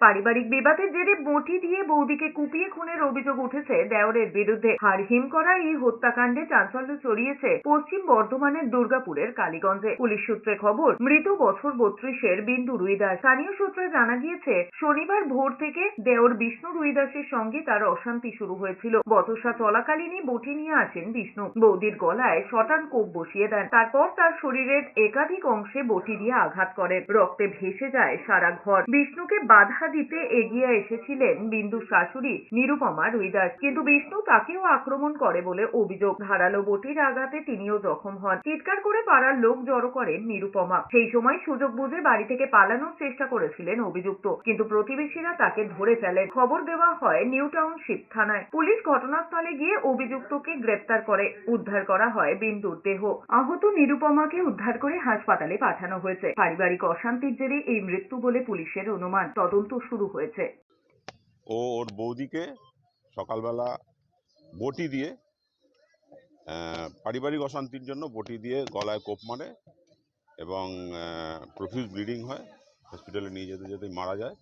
পারিবারিক বিবাদের জেরে বঁটি দিয়ে বৌদিকে কুপিয়ে খুনের অভিযোগ উঠেছে দেওরের বিরুদ্ধে। হাড়হিম করা এই হত্যাকাণ্ডে চাঞ্চল্য ছড়িয়েছে পশ্চিম বর্ধমানের দুর্গাপুরের কালীগঞ্জে। পুলিশ সূত্রে খবর, মৃত বছর বত্রিশের বিন্দু রুইদাস স্থানীয় সূত্রে জানা গিয়েছে, শনিবার ভোর থেকে দেওর বিষ্ণু রুইদাসের সঙ্গে তার অশান্তি শুরু হয়েছিল। বতসা চলাকালীনই বটি নিয়ে আসেন বিষ্ণু। বৌদির গলায় শটান কোপ বসিয়ে দেন। তারপর তার শরীরের একাধিক অংশে বটি দিয়ে আঘাত করেন। রক্তে ভেসে যায় সারা ঘর। বিষ্ণুকে বাধা দিতে এগিয়ে এসেছিলেন বিন্দুর শাশুড়ি নিরুপমা রুইদাস। কিন্তু বিষ্ণু তাকেও আক্রমণ করে বলে অভিযোগ। ধারালো বটির আঘাতে তিনিও জখম হন। চিৎকার করে পাড়ার লোক জড়ো করেন নিরুপমা। সেই সময় সুযোগ বুঝে বাড়ি থেকে পালানোর চেষ্টা করেছিলেন অভিযুক্ত। কিন্তু প্রতিবেশীরা তাকে ধরে ফেলেন। খবর দেওয়া হয় নিউ টাউনশিপ থানায়। পুলিশ ঘটনাস্থলে গিয়ে অভিযুক্তকে গ্রেপ্তার করে। উদ্ধার করা হয় বিন্দুর দেহ। আহত নিরুপমাকে উদ্ধার করে হাসপাতালে পাঠানো হয়েছে। পারিবারিক অশান্তির জেরে এই মৃত্যু বলে পুলিশের অনুমান। তদন্ত শুরু হয়েছে। ও ওর বৌদিকে সকালবেলা বটি দিয়ে পারিবারিক অশান্তির জন্য বটি দিয়ে গলায় কোপ মারে এবং প্রফিউজ ব্লিডিং হয়। হসপিটালে নিয়ে যেতে যেতেই মারা যায়।